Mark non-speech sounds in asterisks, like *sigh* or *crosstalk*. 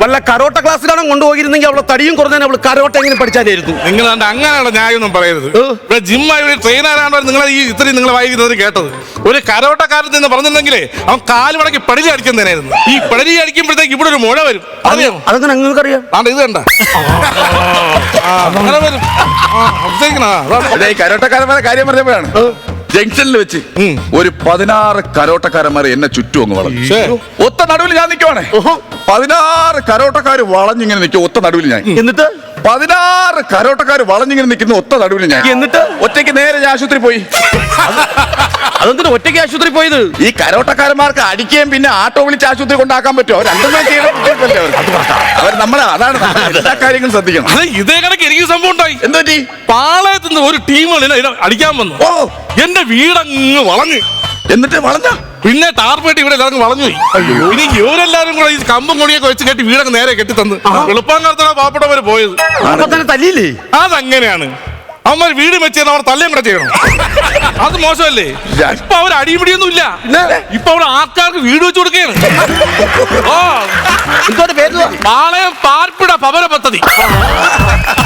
വല്ല കരോട്ട ക്ലാസ്സിലാണ് കൊണ്ടുപോയിരുന്നെങ്കിൽ അവളെ തടിയും കുറഞ്ഞാൽ അവൾ കരോട്ട എങ്ങനെ പഠിച്ചാലായിരുന്നു നിങ്ങൾ കണ്ട അങ്ങനെയുള്ള ന്യായമൊന്നും പറയരുത്? ഇവിടെ ജിമ്മായി ഒരു ട്രെയിനറാണോ നിങ്ങൾ ഈ ഇത്രയും നിങ്ങൾ വായിക്കുന്നത് കേട്ടത്. ഒരു കരോട്ടക്കാരൻ എന്ന് പറഞ്ഞിട്ടുണ്ടെങ്കിലേ അവൻ കാൽ മടക്കി പടലി അടിക്കുന്നതിനായിരുന്നു. ഈ പടലി അടിക്കുമ്പോഴത്തേക്ക് ഇവിടെ ഒരു മുഴ വരും. അറിയോ? അതെങ്ങനെ നിങ്ങൾക്കറിയാം? ആണ്ട് ഇത് കണ്ട. അങ്ങനെ വരും. കരോട്ടക്കാരന്മാരെ കാര്യം പറഞ്ഞപ്പോഴാണ്. ജംഗ്ഷനിൽ വെച്ച്. ഒരു പതിനാറ് കരോട്ടക്കാരന്മാരെ എന്നെ ചുറ്റും അങ്ങ് വളർന്നു. ഒത്ത നടുവിൽ ഞാൻ നിൽക്കുവാണേ പതിനാറ് കരോട്ടക്കാര് വളഞ്ഞിങ്ങനെ നിൽക്കും ഒത്ത നടുവിൽ ഞാൻ. എന്നിട്ട് പതിനാറ് കരോട്ടക്കാർ വളഞ്ഞിങ്ങനെ നിൽക്കുന്ന ഒത്ത നടുവിൽ ഞാൻ. എന്നിട്ട്? ഒറ്റയ്ക്ക് നേരെ ഞാൻ ആശുപത്രി പോയി. അതെന്തിനാ ഒറ്റയ്ക്ക് ആശുപത്രി പോയത്? ഈ കരോട്ടക്കാരന്മാർക്ക് അടിക്കുകയും പിന്നെ ആട്ടോ വിളിച്ച് ആശുപത്രി കൊണ്ടാക്കാൻ പറ്റുമോ? രണ്ടെണ്ണം ചെയ്യണം? അവർ നമ്മളെ അതാണ് എല്ലാ കാര്യങ്ങളും ശ്രദ്ധിക്കണം. അത് ഇതേ കണക്ക് എനിക്ക് സംഭവം ഉണ്ടായി. എന്തു പറ്റി ഒരു ടീമുകൾ അടിക്കാൻ വന്നു. ഓ. എന്റെ വീടങ്ങ് വളഞ്ഞ്. എന്നിട്ട് വളഞ്ഞ? പിന്നെ ടാർപ്പേട്ട് ഇവിടെ എല്ലാവർക്കും വളഞ്ഞു പോയി. ഇനി ഇവരെല്ലാരും കൂടെ ഈ കമ്പും കൊടിയൊക്കെ വെച്ച് കെട്ടി വീടൊക്കെ നേരെ കെട്ടി തന്ന് എളുപ്പം കാലത്താണ് പാവപ്പെട്ടവര് പോയത്. അപ്പൊ തന്നെ തല്ലിയില്ലേ? അതങ്ങനെയാണ്. അവന്മാർ വീട് വെച്ച് അവർ തല്ലേം കൂടെ ചെയ്യണം. അത് മോശമല്ലേ? ഇപ്പൊ അവർ അടിപിടിയൊന്നും ഇല്ല. ഇപ്പൊ അവർ ആൾക്കാർക്ക് വീട് വെച്ച് കൊടുക്കുകയാണ്. *laughs* ഓ പാളയം പാർപ്പിട ഭവന പദ്ധതി.